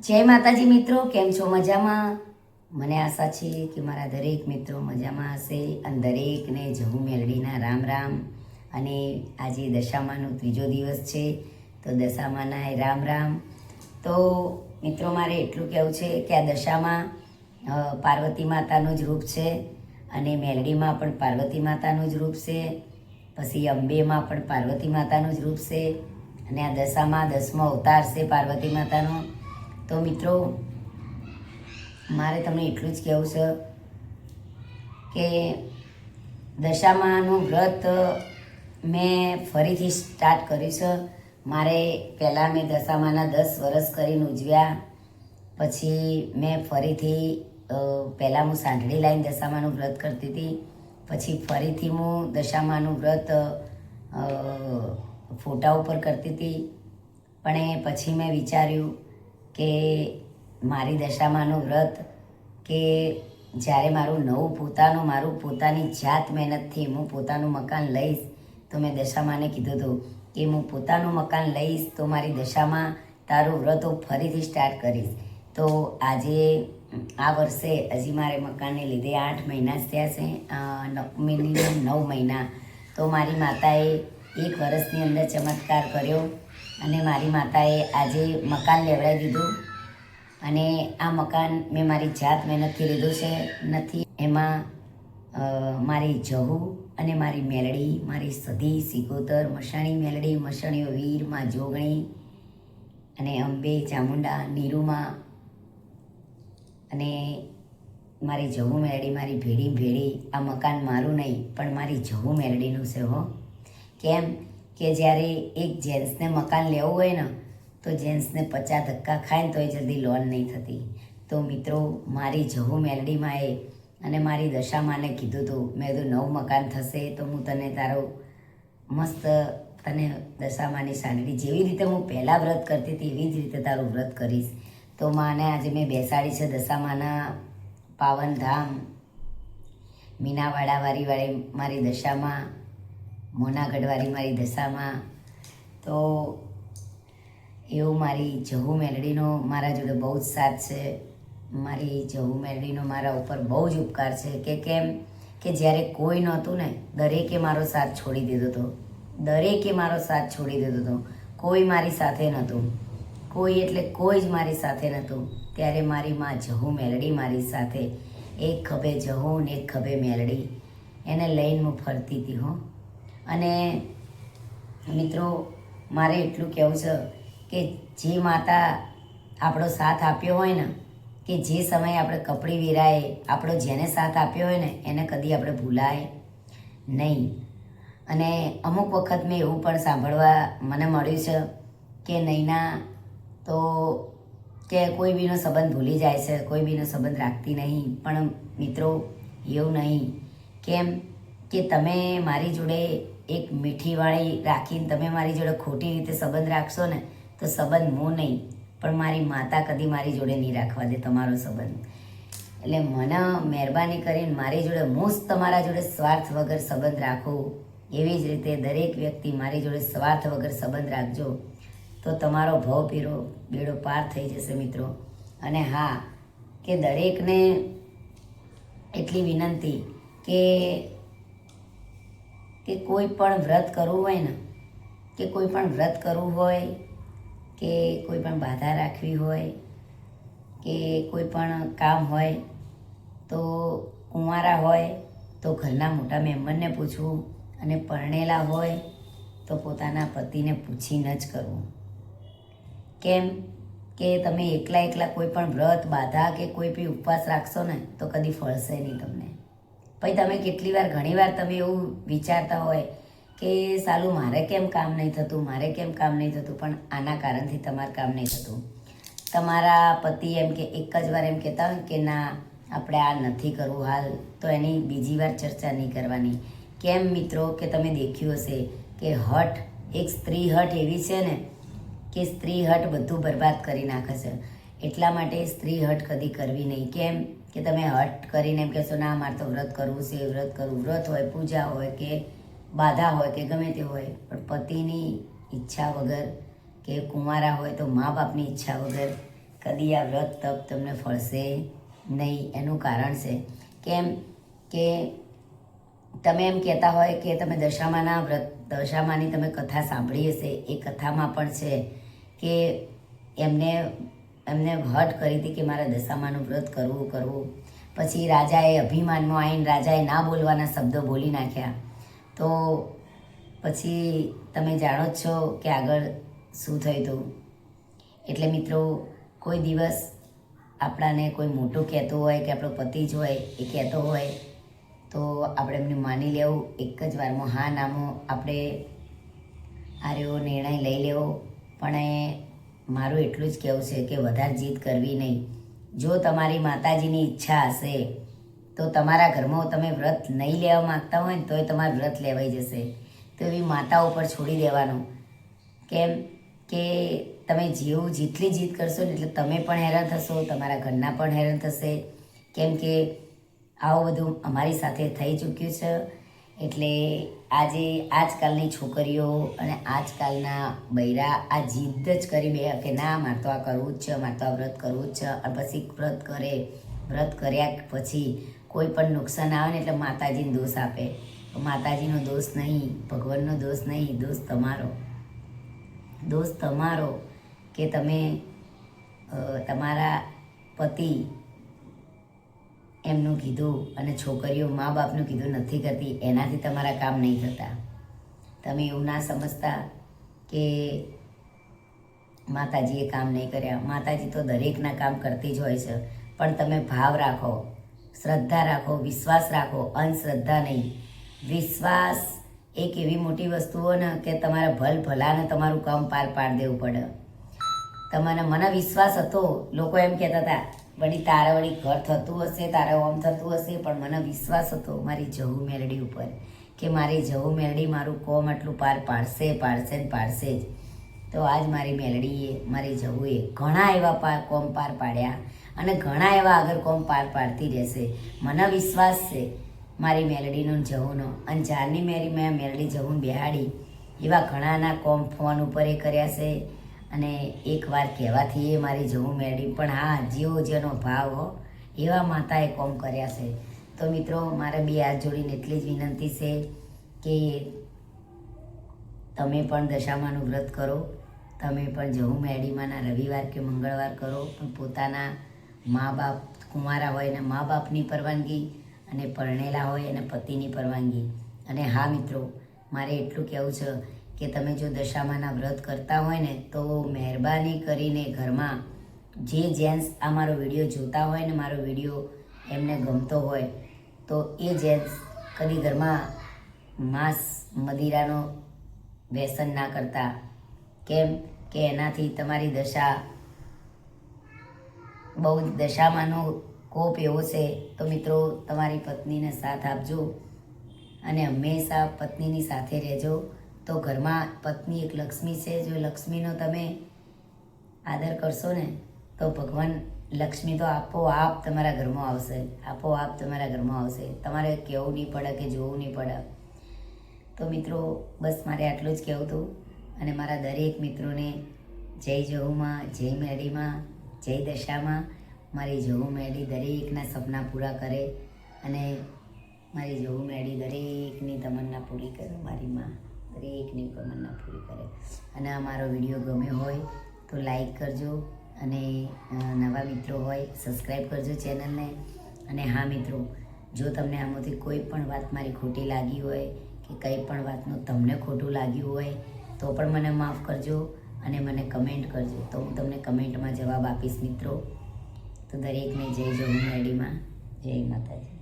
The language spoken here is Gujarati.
જય માતાજી મિત્રો, કેમ છો મજામાં? મને આશા છે કે મારા દરેક મિત્રો મજામાં હશે અને દરેકને જહુ મેલડીના રામ રામ. અને આજે દશામાનો ત્રીજો દિવસ છે, તો દશામાના રામ રામ. તો મિત્રો, મારે એટલું કહેવું છે કે આ દશામાં પાર્વતી માતાનું જ રૂપ છે અને મેલડીમાં પણ પાર્વતી માતાનું જ રૂપ છે. પછી અંબેમાં પણ પાર્વતી માતાનું જ રૂપ છે. અને આ દશામાં દસમો અવતાર છે પાર્વતી માતાનો. તો મિત્રો, મારે તમને એટલું જ કહેવું છે કે દશામાનું વ્રત મેં ફરીથી સ્ટાર્ટ કર્યું છે. મારે પહેલાં મેં દશામાના દસ વર્ષ કરીને ઉજવ્યા. પછી મેં ફરીથી પહેલાં હું સાંઢળી લાવીને દશામાનું વ્રત કરતી હતી. પછી ફરીથી હું દશામાનું વ્રત ફોટા ઉપર કરતી હતી. પણ એ પછી મેં વિચાર્યું કે મારી દશામાનું વ્રત કે જ્યારે મારું નવું પોતાનું, મારું પોતાની જાત મહેનતથી હું પોતાનું મકાન લઈશ, તો મેં દશામાને કીધું હતું કે હું પોતાનું મકાન લઈશ, તો મારી દશામાં તારું વ્રત હું ફરીથી સ્ટાર્ટ કરીશ. તો આજે, આ વર્ષે હજી મારે મકાનને લીધે આઠ મહિના જ થયા છે મિનિમમ નવ મહિના. તો મારી માતાએ એક વર્ષની અંદર ચમત્કાર કર્યો. અને મારી માતાએ આજે મકાન લેવડાવી દીધું. અને આ મકાન મેં મારી જાત મહેનતથી લીધું છે. નથી, એમાં મારી જહુ અને મારી મેલડી, મારી સધી સિકોતર મસાણી મેલડી, મસાણીઓ વીર, માં જોગણી અને અંબે, ચામુંડા, નીરુમાં અને મારી જહુ મેલડી, મારી ભેડી ભેડી. આ મકાન મારું નહીં, પણ મારી જહુ મેલડીનું છે હો. કેમ? કે જ્યારે એક જેન્ટ્સને મકાન લેવું હોય ને, તો જેન્ટ્સને પચાસ ધક્કા ખાય ને તો એ જલ્દી લોન નહીં થતી. તો મિત્રો, મારી જહુ મેલડીમાં એ અને મારી દશામાને કીધું હતું મેં કીધું, નવું મકાન થશે તો હું તને તારો મસ્ત તને દશામાની સાંડળી જેવી રીતે હું પહેલાં વ્રત કરતી હતી, એવી જ રીતે તારું વ્રત કરીશ. તો માને આજે મેં બેસાડી છે દશામાના પાવનધામ ધામ મીનાવાડાવાળી મારી દશામાં મોનાગઢવાળી મારી દશામાં. તો એવું મારી જહુ મેલડીનો મારા જોડે બહુ જ સાથ છે. મારી જહુ મેલડીનો મારા ઉપર બહુ જ ઉપકાર છે કે કેમ કે જ્યારે કોઈ નહોતું ને, દરેકે મારો સાથ છોડી દીધો હતો. દરેકે મારો સાથ છોડી દીધો હતો. કોઈ મારી સાથે નહોતું. કોઈ એટલે કોઈ જ મારી સાથે નહોતું. ત્યારે મારી માં જહુ મેલડી મારી સાથે. એક ખભે જહુ ને એક ખભે મેલડી. એને લઈને હું ફરતી હતી હો. અને મિત્રો, મારે એટલું કહેવું છે કે જે માતા આપણો સાથ આપ્યો હોય ને, કે જે સમયે આપણે કપડી વેરાય, આપણો જેને સાથ આપ્યો હોય ને, એને કદી આપણે ભૂલાય નહીં. અને અમુક વખત મેં એવું પણ સાંભળવા મને મળ્યું છે કે નૈના, તો કે કોઈ બીનો સંબંધ ભૂલી જાય છે, કોઈ બીનો સંબંધ રાખતી નહીં. પણ મિત્રો, એવું નહીં. કેમ કે તમે મારી જોડે એક મીઠીવાળી રાખીને તમે મારી જોડે ખોટી રીતે સંબંધ રાખશો ને, તો સંબંધ હું નહીં. પણ મારી માતા કદી મારી જોડે નહીં રાખવા દે તમારો સંબંધ. એટલે મને મહેરબાની કરીને મારી જોડે મોસ્ટ તમારા જોડે સ્વાર્થ વગર સંબંધ રાખો. એવી જ રીતે દરેક વ્યક્તિ મારી જોડે સ્વાર્થ વગર સંબંધ રાખજો. તો તમારો ભવ પીરો, બેડો પાર થઈ જશે મિત્રો. અને હા, કે દરેકને એટલી વિનંતી કે કે કોઈ પણ વ્રત કરવું હોય ને, કે કોઈ પણ વ્રત કરવું હોય, કે કોઈ પણ બાધા રાખવી હોય, કે કોઈ પણ કામ હોય, તો કુંવારા હોય, તો ઘરના મોટા મેમ્બરને પૂછવું અને પરણેલા હોય, તો પોતાના પતિને પૂછીને જ કરવું. કેમ કે તમે એકલા એકલા કોઈ પણ વ્રત, બાધા કે કોઈ બી ઉપવાસ રાખશો ને, તો કદી ફળશે નહીં તમને. પછી તમે કેટલી વાર, ઘણી વાર તમે એવું વિચારતા હોય કે સાલું મારે કેમ કામ નહીં થતું, મારે કેમ કામ નહીં થતું, પણ આના કારણથી તમારું કામ નહીં થતું. તમારા પતિ એમ કે, એક જ વાર એમ કહેતા હોય કે, ના, આપણે આ નથી કરવું હાલ. તો એની બીજી વાર ચર્ચા નહીં કરવાની. કેમ મિત્રો કે તમે દેખ્યું હશે કે હઠ, એક સ્ત્રી હઠ એવી છે ને કે સ્ત્રી હઠ બધું બરબાદ કરી નાખે છે. એટલા માટે સ્ત્રી હઠ કદી કરવી નહીં. કેમ? કે તમે હઠ કરીને એમ કહેશો, ના, મારે તો વ્રત કરવું છે, વ્રત કરવું વ્રત હોય, પૂજા હોય કે બાધા હોય કે ગમે તે હોય, પણ પતિની ઈચ્છા વગર કે કુંવારા હોય તો મા બાપની ઈચ્છા વગર કદી આ વ્રત તપ તમને ફળશે નહીં. એનું કારણ છે કેમ કે તમે એમ કહેતા હોય કે તમે દશામાના વ્રત, દશામાની તમે કથા સાંભળી હશે. એ કથામાં પણ છે કે એમને એમને હટ કરી હતી કે મારે દશામાનું વ્રત કરવું કરવું. પછી રાજાએ અભિમાનમાં આવીને રાજાએ ના બોલવાના શબ્દો બોલી નાખ્યા. તો પછી તમે જાણો જ છો કે આગળ શું થયું હતું. એટલે મિત્રો, કોઈ દિવસ આપણાને કોઈ મોટું કહેતું હોય કે આપણો પતિ જ હોય એ કહેતો હોય, તો આપણે એમને માની લેવું. એક જ વારમાં હા નામો આપણે આ રહ્યો નિર્ણય લઈ લેવો. પણ એ મારું એટલું જ કહેવું છે કે વધારે જીદ કરવી નહીં. જો તમારી માતાજીની ઈચ્છા હશે, તો તમારા ઘરમાં તમે વ્રત નહીં લેવા માગતા હોય ને તોય તમારું વ્રત લેવાઈ જશે. તો એવી માતા ઉપર છોડી દેવાનું. કેમ કે તમે જેવું જેટલી જીદ કરશો ને એટલે તમે પણ હેરાન થશો, તમારા ઘરના પણ હેરાન થશે. કેમ કે આવું બધું અમારી સાથે થઈ ચૂક્યું છે. એટલે આજે આજકાલની છોકરીઓ અને આજકાલના બૈરા આ જીદ જ કરી બે કે ના, મારે તો આ કરવું જ છે, મારે તો આ વ્રત કરવું જ છે. પછી વ્રત કરે, વ્રત કર્યા પછી કોઈ પણ નુકસાન આવે ને એટલે માતાજીને દોષ આપે. માતાજીનો દોષ નહીં, ભગવાનનો દોષ નહીં, દોષ તમારો. દોષ તમારો કે તમે તમારા પતિ એમનું કીધું અને છોકરીઓ મા બાપનું કીધું નથી કરતી, એનાથી તમારા કામ નહીં થતા. તમે એવું ના સમજતા કે માતાજીએ કામ નહીં કર્યા. માતાજી તો દરેકના કામ કરતી જ હોય છે. પણ તમે ભાવ રાખો, શ્રદ્ધા રાખો, વિશ્વાસ રાખો, અંધશ્રદ્ધા નહીં. વિશ્વાસ એક એવી મોટી વસ્તુઓ ને કે તમારા ભલ ભલાને તમારું કામ પાર પાડ દેવું પડે. તમારા મને વિશ્વાસ હતો, લોકો એમ કહેતા હતા વળી તારા વળી ઘર થતું હશે, તારા ઓમ થતું હશે, પણ મને વિશ્વાસ હતો મારી જવું મેલડી ઉપર કે મારી જવું મેલડી મારું કોમ આટલું પાર પાડશે પાડશે ને પાડશે જ. તો આજ મારી મેલડીએ મારી જહુએ ઘણા એવા પાર કોમ પાર પાડ્યા અને ઘણા એવા આગળ કોમ પાર પાડતી રહેશે. મને વિશ્વાસ છે મારી મેલડીનો જવુંનો અને જ્યારની મેરી, મેં મેલડી જવું બિહાડી એવા ઘણાના કોમ ફોન ઉપર એ કર્યા છે. અને એકવાર કહેવાથી એ મારી જવું મેળવી પણ હા, જેવો જેનો ભાવ હો, એવા માતાએ કોમ કર્યા છે. તો મિત્રો, મારે બે હાથ જોડીને એટલી જ વિનંતી છે કે તમે પણ દશામાનું વ્રત કરો, તમે પણ જવું મેળીમાંના રવિવાર કે મંગળવાર કરો, પણ પોતાના મા બાપ કુંવારા હોય અને મા બાપની પરવાનગી અને પરણેલા હોય અને પતિની પરવાનગી. અને હા મિત્રો, મારે એટલું કહેવું છે કે તમે જો દશામાના વ્રત કરતા હોય ને, તો મહેરબાની કરીને ઘરમાં જે જેન્ટ્સ આ મારો વીડિયો જોતા હોય ને, મારો વીડિયો એમને ગમતો હોય, તો એ જેન્ટ્સ કદી ઘરમાં માંસ મદિરાનો વ્યસન ના કરતા. કેમ કે એનાથી તમારી દશા, બહુ દશામાંનો કોપ એવો છે, તો મિત્રો તમારી પત્નીને સાથ આપજો અને હંમેશા પત્નીની સાથે રહેજો. તો ઘરમાં પત્ની એક લક્ષ્મી છે. જો લક્ષ્મીનો તમે આદર કરશો ને, તો ભગવાન લક્ષ્મી તો આપોઆપ તમારા ઘરમાં આવશે. આપોઆપ તમારા ઘરમાં આવશે. તમારે કહેવું નહીં પડે કે જોવું નહીં પડે. તો મિત્રો, બસ મારે આટલું જ કહેવું હતું. અને મારા દરેક મિત્રોને જય જહુમાં, જય મેડીમાં જય દશામાં. મારી જહુ મેડી દરેકના સપના પૂરા કરે અને મારી જહુ મેડી દરેકની તમન્ના પૂરી કરે. મારી માં. દરેકની તમન્ના પૂરી કરે. અને આ મારો વીડિયો ગમ્યો હોય તો લાઈક કરજો અને નવા મિત્રો હોય સબસ્ક્રાઈબ કરજો ચેનલને અને હા મિત્રો, જો તમને આમાંથી કોઈ પણ વાત મારી ખોટી લાગી હોય કે કંઈ પણ વાતનું તમને ખોટું લાગ્યું હોય, તો પણ મને માફ કરજો અને મને કમેન્ટ કરજો. તો હું તમને કમેન્ટમાં જવાબ આપીશ મિત્રો. તો દરેકને જય જય મેડીમાં જય માતાજી.